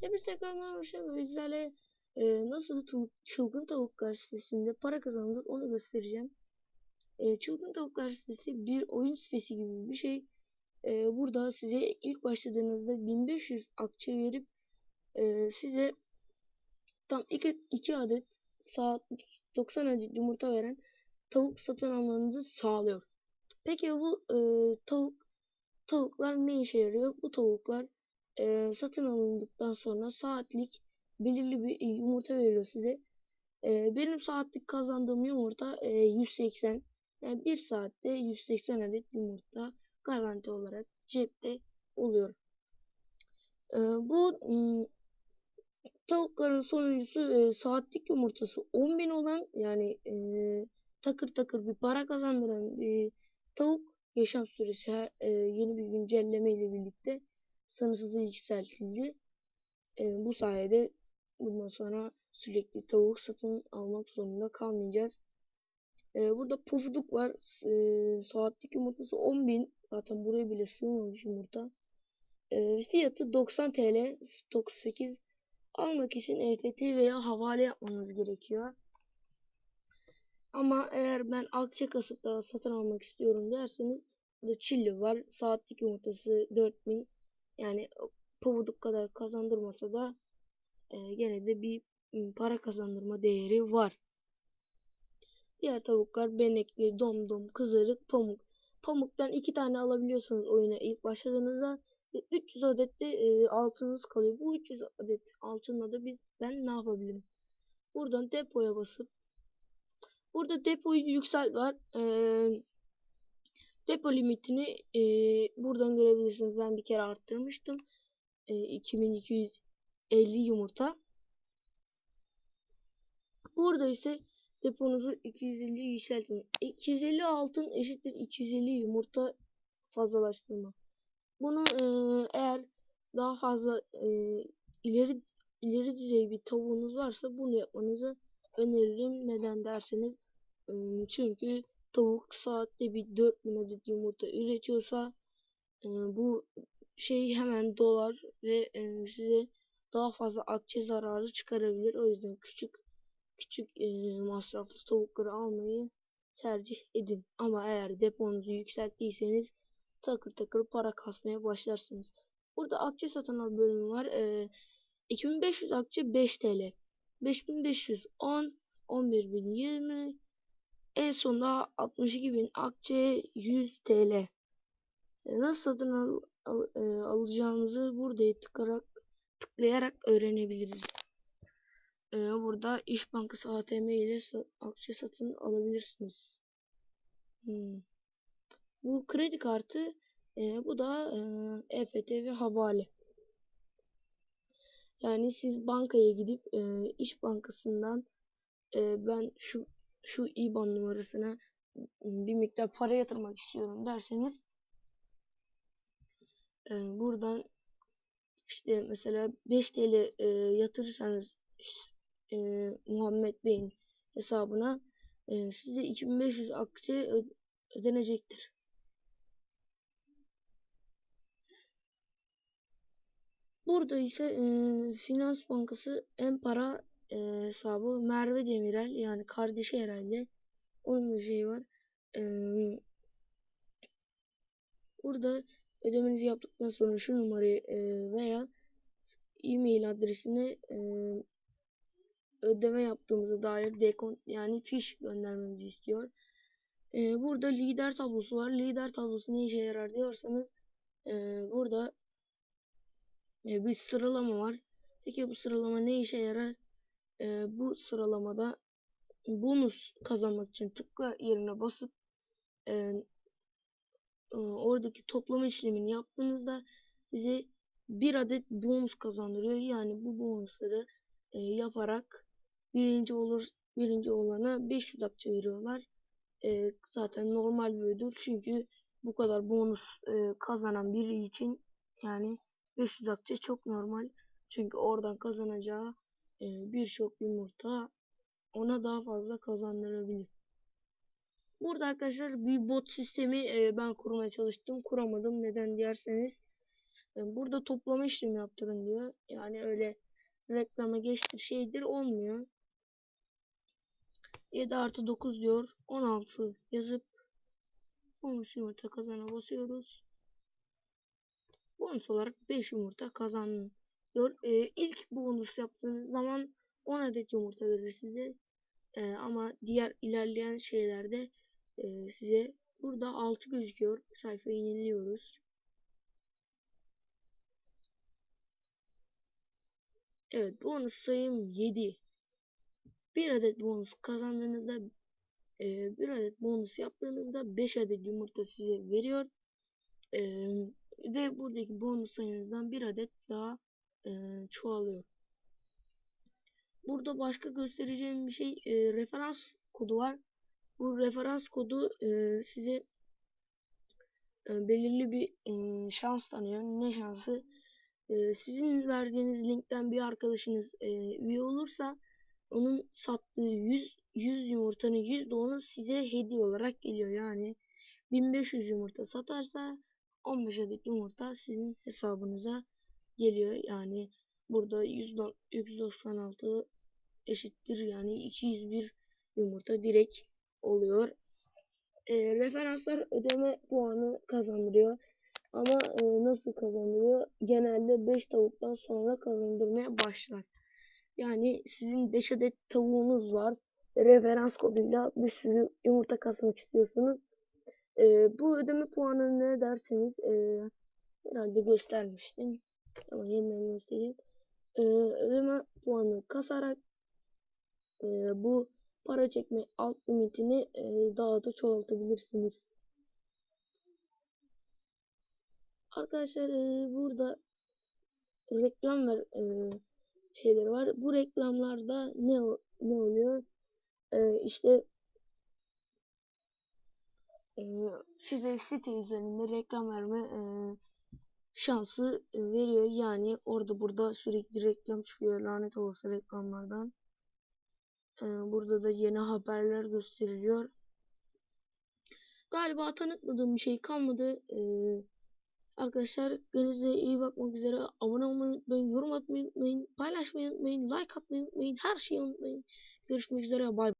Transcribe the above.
Hepiniz tekrardan hoş geldiniz. Sizlerle e, nasıl tavuk, çılgın tavuklar sitesinde para kazanılır onu göstereceğim. E, çılgın tavuklar sitesi bir oyun sitesi gibi bir şey. E, burada size ilk başladığınızda 1500 akçe verip e, size tam 2, 2 adet saat 90 adet yumurta veren tavuk satın almanızı sağlıyor. Peki bu e, tavuk tavuklar ne işe yarıyor? Bu tavuklar e, satın alındıktan sonra saatlik belirli bir yumurta veriyor size. E, benim saatlik kazandığım yumurta e, 180. Yani bir saatte 180 adet yumurta garanti olarak cepte oluyor. E, bu tavukların sonuncusu e, saatlik yumurtası 10.000 olan yani e, takır takır bir para kazandıran bir tavuk yaşam süresi e, yeni bir güncelleme ile birlikte sınırsıza yükseltildi. E, bu sayede bundan sonra sürekli tavuk satın almak zorunda kalmayacağız. E, burada pofuduk var. E, saatlik yumurtası 10.000. Zaten buraya bile sığmamış yumurta. E, fiyatı 90 TL. 98 almak için EFT veya havale yapmanız gerekiyor. Ama eğer ben akçe kasıp da satın almak istiyorum derseniz burada çilli var. Saatlik yumurtası 4000. Yani pavuduk kadar kazandırmasa da e, gene de bir para kazandırma değeri var. Diğer tavuklar benekli, domdom, kızarık, pamuk. Pamuktan iki tane alabiliyorsunuz oyuna ilk başladığınızda. 300 adet de e, altınız kalıyor. Bu 300 adet altınla da biz ben ne yapabilirim? Buradan depoya basıp burada depoyu yükselt var. Ee, depo limitini e, buradan görebilirsiniz. Ben bir kere arttırmıştım. E, 2250 yumurta. Burada ise deponuzu 250 yükseltin. 250 altın eşittir 250 yumurta fazlalaştırma. Bunu e, eğer daha fazla e, ileri ileri düzey bir tavuğunuz varsa bunu yapmanızı öneririm. Neden derseniz e, çünkü tavuk saatte bir 4000 adet yumurta üretiyorsa e, bu şey hemen dolar ve e, size daha fazla akçe zararı çıkarabilir. O yüzden küçük küçük e, masraflı tavukları almayı tercih edin. Ama eğer deponuzu yükselttiyseniz takır takır para kasmaya başlarsınız. Burada akçe satın al bölümü var. E, 2500 akçe 5 TL. 5500 10 11020 en sonunda 62.000 akçe 100 TL. E, nasıl satın al, al, e, alacağınızı burada tıklayarak, tıklayarak öğrenebiliriz. E, burada İş Bankası ATM ile akçe satın alabilirsiniz. Hmm. Bu kredi kartı e, bu da e, EFT ve havale. Yani siz bankaya gidip e, İş Bankası'ndan e, ben şu şu IBAN numarasına bir miktar para yatırmak istiyorum derseniz e, buradan işte mesela 5 TL e, yatırırsanız e, Muhammed Bey'in hesabına e, size 2500 akçe ödenecektir. Burada ise e, Finans Bankası en para hesabı Merve Demirel yani kardeşi herhalde. Onun bir şeyi var. E, burada ödemenizi yaptıktan sonra şu numarayı e, veya e-mail adresine e, ödeme yaptığımıza dair dekont yani fiş göndermemizi istiyor. E, burada lider tablosu var. Lider tablosu ne işe yarar diyorsanız e, burada e, bir sıralama var. Peki bu sıralama ne işe yarar? E, bu sıralamada bonus kazanmak için tıkla yerine basıp e, e, oradaki toplama işlemini yaptığınızda size bir adet bonus kazandırıyor. Yani bu bonusları e, yaparak birinci olur birinci olana 500 akçe veriyorlar. E, zaten normal bir çünkü bu kadar bonus e, kazanan biri için yani 500 akçe çok normal. Çünkü oradan kazanacağı birçok yumurta ona daha fazla kazandırabilir. Burada arkadaşlar bir bot sistemi e, ben kurmaya çalıştım. Kuramadım. Neden derseniz e, E, burada toplama işlemi yaptırın diyor. Yani öyle reklama geçtir şeydir olmuyor. 7 artı 9 diyor. 16 yazıp bonus yumurta kazana basıyoruz. Bonus olarak 5 yumurta kazandın diyor. E, ilk bonus yaptığınız zaman 10 adet yumurta verir size. E, ama diğer ilerleyen şeylerde e, size burada 6 gözüküyor. Sayfayı yeniliyoruz. Evet bonus sayım 7. Bir adet bonus kazandığınızda e, bir adet bonus yaptığınızda 5 adet yumurta size veriyor. E, ve buradaki bonus sayınızdan bir adet daha e, çoğalıyor. Burada başka göstereceğim bir şey e, referans kodu var. Bu referans kodu e, size e, belirli bir e, şans tanıyor. Ne şansı? E, sizin verdiğiniz linkten bir arkadaşınız e, üye olursa onun sattığı 100 100 yumurtanın %10'u size hediye olarak geliyor. Yani 1500 yumurta satarsa 15 adet yumurta sizin hesabınıza geliyor. Yani burada 196 eşittir yani 201 yumurta direkt oluyor. E, referanslar ödeme puanı kazandırıyor. Ama e, nasıl kazandırıyor? Genelde 5 tavuktan sonra kazandırmaya başlar. Yani sizin 5 adet tavuğunuz var. Referans koduyla bir sürü yumurta kasmak istiyorsunuz. E, bu ödeme puanı ne derseniz e, herhalde göstermiştim. Ama yeniden göstereyim. E, ödeme puanı kasarak e, bu para çekme alt limitini e, daha da çoğaltabilirsiniz. Arkadaşlar e, burada reklam ver e, şeyleri var. Bu reklamlarda ne ne oluyor? E, işte e, size site üzerinde reklam verme e, şansı e, veriyor. Yani orada burada sürekli reklam çıkıyor. Lanet olası reklamlardan. E, burada da yeni haberler gösteriliyor. Galiba tanıtmadığım bir şey kalmadı. Ee, arkadaşlar kendinize iyi bakmak üzere. Abone olmayı unutmayın. Yorum atmayı unutmayın. Paylaşmayı unutmayın. Like atmayı unutmayın. Her şeyi unutmayın. Görüşmek üzere. Bay